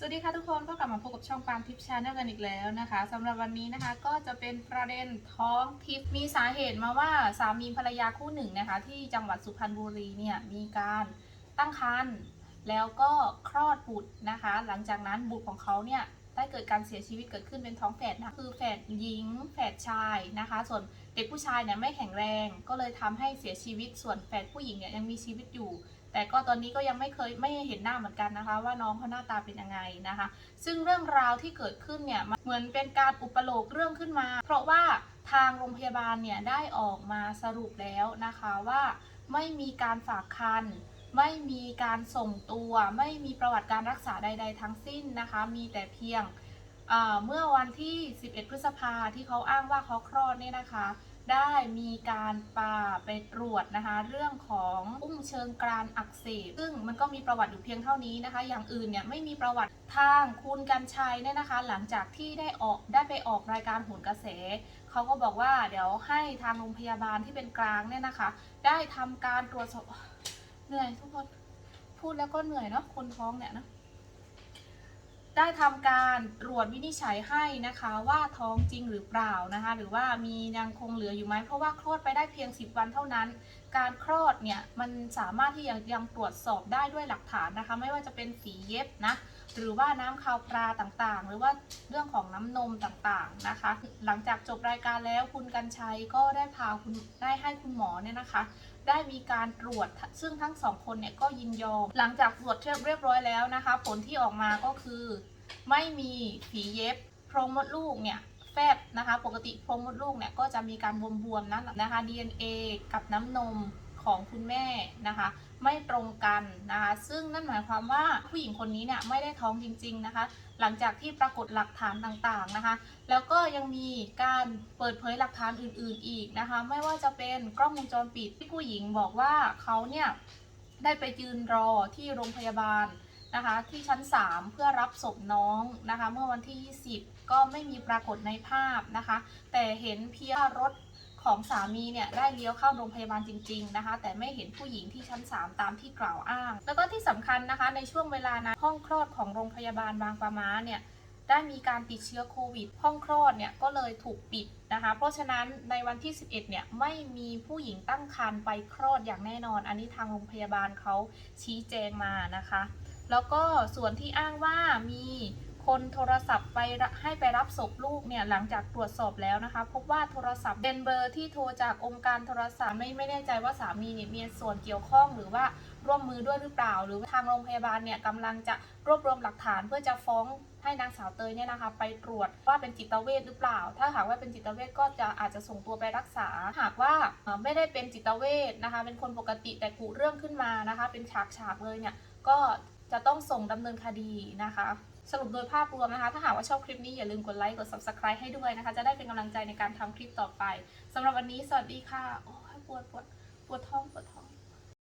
สวัสดีค่ะทุกคนก็กลับมาพบกับช่องปามทิปชาแนลกันอีกแล้วนะคะสำหรับวันนี้นะคะก็จะเป็นประเด็นท้องทิปมีสาเหตุมาว่าสามีภรรยาคู่หนึ่งนะคะ ที่จังหวัดสุพรรณบุรีเนี่ยมีการตั้งครรภ์แล้วก็คลอดบุตรนะคะ หลังจากนั้นบุตรของเขาเนี่ยได้เกิดการเสียชีวิตเกิดขึ้นเป็นท้องแฝดนะคือแฝดหญิงแฝดชายนะคะ ส่วนเด็กผู้ชายเนี่ยไม่แข็งแรง ก็เลยทำให้เสียชีวิตส่วนแฝดผู้หญิงเนี่ยยังมีชีวิตอยู่แต่ก็ตอนนี้ก็ยังไม่เคยไม่เห็นหน้าเหมือนกันนะคะ ว่าน้องเขาหน้าตาเป็นยังไงนะคะ ซึ่งเรื่องราวที่เกิดขึ้นเนี่ยเหมือนเป็นการอุปโลกเรื่องขึ้นมา เพราะว่าทางโรงพยาบาลเนี่ยได้ออกมาสรุปแล้วนะคะว่าไม่มีการฝากคันไม่มีการส่งตัว ไม่มีประวัติการรักษาใด ๆ ทั้งสิ้นนะคะ มีแต่เพียง เมื่อวันที่ 11 พฤษภาที่เขาอ้างว่าเขาคลอดเนี่ยนะคะ ได้มีการปาไปตรวจนะคะ เรื่องของอุ้งเชิงกรานอักเสบซึ่งมันก็มีประวัติอยู่เพียงเท่านี้นะคะ อย่างอื่นเนี่ยไม่มีประวัติทางคุณกันชัยเนี่ยนะคะ หลังจากที่ได้ออกได้ไปออกรายการโหนกระแสเขาก็บอกว่าเดี๋ยวให้ทางโรงพยาบาลที่เป็นกลางเนี่ยนะคะ ได้ทำการตรวจสอบเหนื่อยทุกคนพูดแล้วก็เหนื่อยเนาะคนท้องเนี่ยนะ ได้ทำการตรวจวินิจฉัยให้นะคะว่าท้องจริงหรือเปล่านะคะ หรือว่ามียังคงเหลืออยู่ไหมเพราะว่าคลอดไปได้เพียง 10 วันเท่านั้น การคลอดเนี่ยมันสามารถที่ยังยังตรวจสอบได้ด้วยหลักฐานนะคะ ไม่ว่าจะเป็นฝีเย็บนะ หรือว่าน้ำคาวปลาต่างๆ หรือว่าเรื่องของน้ำนมต่างๆนะคะ หลังจากจบรายการแล้วคุณกัญชัยก็ได้พาคุณได้ให้คุณหมอเนี่ยนะคะ ได้มีการตรวจซึ่งทั้งสองคนเนี่ยก็ยินยอม หลังจากตรวจเรียบร้อยแล้วนะคะ ผลที่ออกมาก็คือ ไม่มีฝีเย็บโพรงมดลูกเนี่ยแฟบนะคะ ปกติโพรงมดลูกเนี่ยก็จะมีการบวมๆนะนะคะ DNA กับน้ำนม ของคุณแม่นะคะ ไม่ตรงกันนะคะ ซึ่งนั่นหมายความว่าผู้หญิงคนนี้เนี่ยไม่ได้ท้องจริง ๆนะคะ หลังจากที่ปรากฏหลักฐานต่างๆนะคะ แล้วก็ยังมีการเปิดเผยหลักฐานอื่นๆอีกนะคะ ไม่ว่าจะเป็นกล้องวงจรปิดที่ผู้หญิงบอกว่าเขาเนี่ยได้ไปยืนรอที่โรงพยาบาลนะคะที่ชั้น 3 เพื่อรับศพน้องนะคะ เมื่อวันที่ 20 ก็ไม่มีปรากฏในภาพนะคะ แต่เห็นเพียงรถ ของสามีเนี่ยได้เลี้ยวเข้าโรงพยาบาลจริง ๆนะคะ แต่ไม่เห็นผู้หญิงที่ชั้น 3 ตามที่กล่าวอ้าง แล้วก็ที่สำคัญนะคะ ในช่วงเวลานั้นห้องคลอดของโรงพยาบาลบางปะมาเนี่ยได้มีการติดเชื้อโควิด ห้องคลอดเนี่ยก็เลยถูกปิดนะคะ เพราะฉะนั้นในวันที่ 11 เนี่ยไม่มีผู้หญิงตั้งครรภ์ไปคลอดอย่างแน่นอน อันนี้ทางโรงพยาบาลเขาชี้แจงมานะคะ แล้วก็ส่วนที่อ้างว่ามี คนโทรศัพท์ไปให้ไปรับศพลูกเนี่ยหลังจากตรวจสอบแล้วนะคะพบว่าโทรศัพท์เป็นเบอร์ที่โทรจากองค์การโทรศัพท์ไม่ไม่แน่ใจว่าสามีเนี่ยมีส่วนเกี่ยวข้องหรือว่าร่วมมือด้วยหรือเปล่า หรือทางโรงพยาบาลเนี่ยกำลังจะรวบรวมหลักฐานเพื่อจะฟ้องให้นางสาวเตยเนี่ยนะคะไปตรวจว่าเป็นจิตเวชหรือเปล่า ถ้าหากว่าเป็นจิตเวชก็จะอาจจะส่งตัวไปรักษา หากว่าไม่ได้เป็นจิตเวชนะคะ เป็นคนปกติแต่กุเรื่องขึ้นมานะคะ เป็นฉากฉากๆเลยเนี่ยก็ จะต้องส่งดำเนินคดีนะคะ สรุปโดยภาพรวมนะคะ ถ้าหากว่าชอบคลิปนี้อย่าลืมกดไลค์กด subscribe ให้ด้วยนะคะ จะได้เป็นกำลังใจในการทำคลิปต่อไปสำหรับวันนี้สวัสดีค่ะ โอ้ยปวดปวดปวดท้องปวดท้อง